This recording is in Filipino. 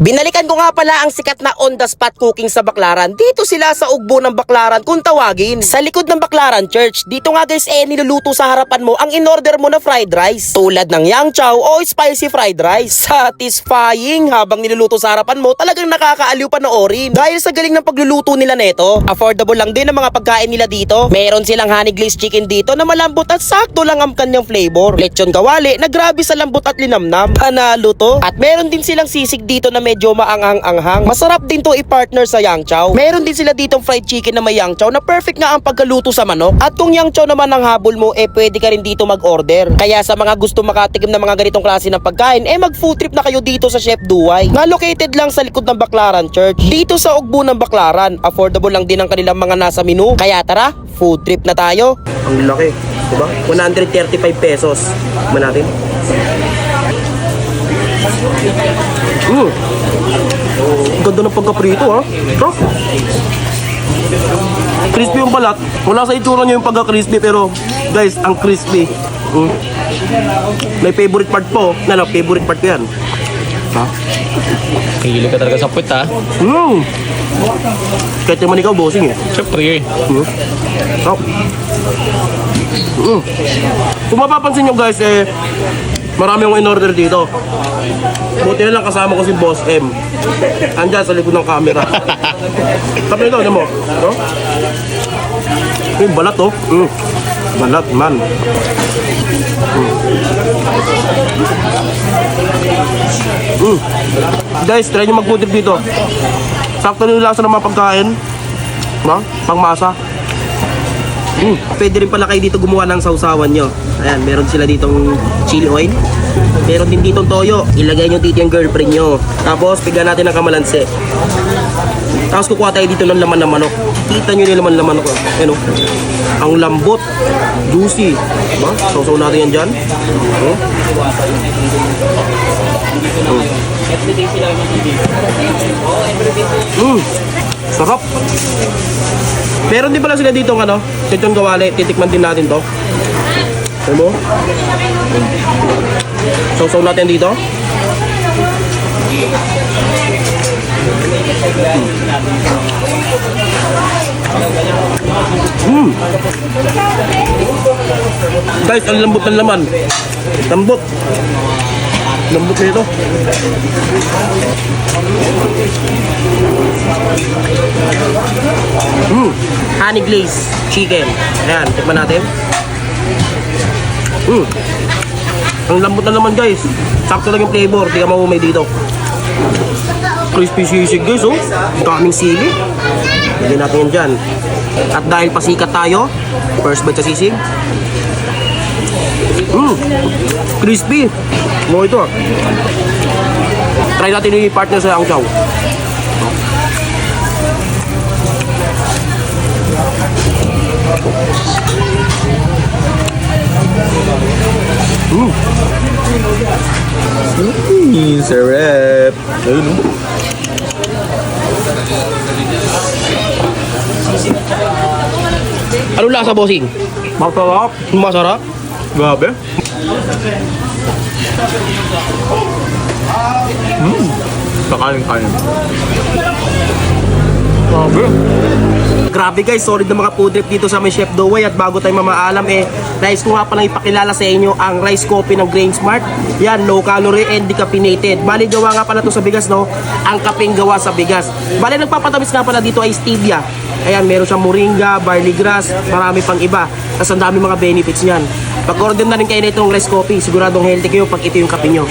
Binalikan ko nga pala ang sikat na on the spot cooking sa Baklaran. Dito sila sa ugbo ng Baklaran kung tawagin. Sa likod ng Baklaran Church, dito nga guys eh niluluto sa harapan mo ang in-order mo na fried rice. Tulad ng yang chow o spicy fried rice. Satisfying habang niluluto sa harapan mo talagang nakakaaliw panoorin. Dahil sa galing ng pagluluto nila neto, affordable lang din ang mga pagkain nila dito. Meron silang honey glazed chicken dito na malambot at sakto lang ang kanyang flavor. Lechon kawali na grabe sa lambot at linamnam. Panalo to. At meron din silang sisig dito na medyo maanghang-anghang. Masarap din to i-partner sa yang chow. Meron din sila ditong fried chicken na may yang chow na perfect nga ang pagkaluto sa manok. At kung yang chow naman ang habol mo, eh pwede ka rin dito mag-order. Kaya sa mga gusto makatikim ng mga ganitong klase ng pagkain, eh mag food trip na kayo dito sa Chef Duway. Na located lang sa likod ng Baklaran Church. Dito sa ugbo ng Baklaran, affordable lang din ang kanilang mga nasa menu. Kaya tara, food trip na tayo. Ang laki, diba? 135 pesos. Man natin. Mm. Ang ganda ng pagkaprito ha. Sarap. Crispy yung balat. Wala sa itsura niya yung pagka-crispy pero guys, ang crispy. Mm. May favorite part po. Ano, favorite part ko yan. Ha? Hilig ka talaga sa puwit ha. Mm. Kahit naman ikaw, bossing eh. Siyempre. Mm. Sarap. Mm. Kung mapapansin nyo guys, eh, marami akong in-order dito. Buti na lang kasama ko si Boss M. Andyan sa likod ng camera. Sabi nito, ano mo? No? Yung balat oh. Mm. Balat man. Mm. Mm. Guys, try nyo trip dito. Sakto na yung lasa ng mga pagkain. No? Pangmasa. Mm. Pwede rin pala kayo dito gumawa ng sausawan nyo. Ayan, meron sila ditong chili oil. Meron din ditong toyo. Ilagay nyo dito yung girlfriend nyo. Tapos, bigyan natin ng kamalansi. Tapos kukuha tayo dito ng laman ng manok. Kita nyo yung laman ng manok. oh. Ayan o. Ang lambot. Juicy. Diba? Sausaw natin yan dyan. Oh. Mm. Sarap. Meron din pala sila dito ng ano, chichon kawali. Titikman din natin to. Alam mo? Sausaw natin dito. Mm. Guys, ang lambot ng laman. Lambot. Lambot na Honey glaze chicken. Ayan, tikman natin. Mm. Ang lambot na naman guys. Sakto lang yung flavor. Di ka maumay dito. Crispy sisig guys oh. Ang daming sili. Lagyan natin yan dyan. At dahil pasikat tayo, first bite sa sisig. Mm. Crispy. Mo ito ah. Try natin yung partner sa ang chow. Mm, sarap. Ayun o. Ano lasa, bossing? Masarap. Masarap? Grabe. Mm. Kakain-kain. Grabe. Grabe guys, solid na mga food trip dito sa may Chef Doway at bago tayo mamaalam eh, nais ko nga palang ipakilala sa inyo ang rice coffee ng Grain Smart. Yan, low calorie and decaffeinated. Bali, gawa nga pala to sa bigas, no? Ang kaping gawa sa bigas. Bali, nagpapatamis nga pala dito ay stevia. Ayan, meron siyang moringa, barley grass, marami pang iba. Tapos ang dami mga benefits niyan. Pag-order na rin kayo na itong rice coffee, siguradong healthy kayo pag ito yung kape nyo.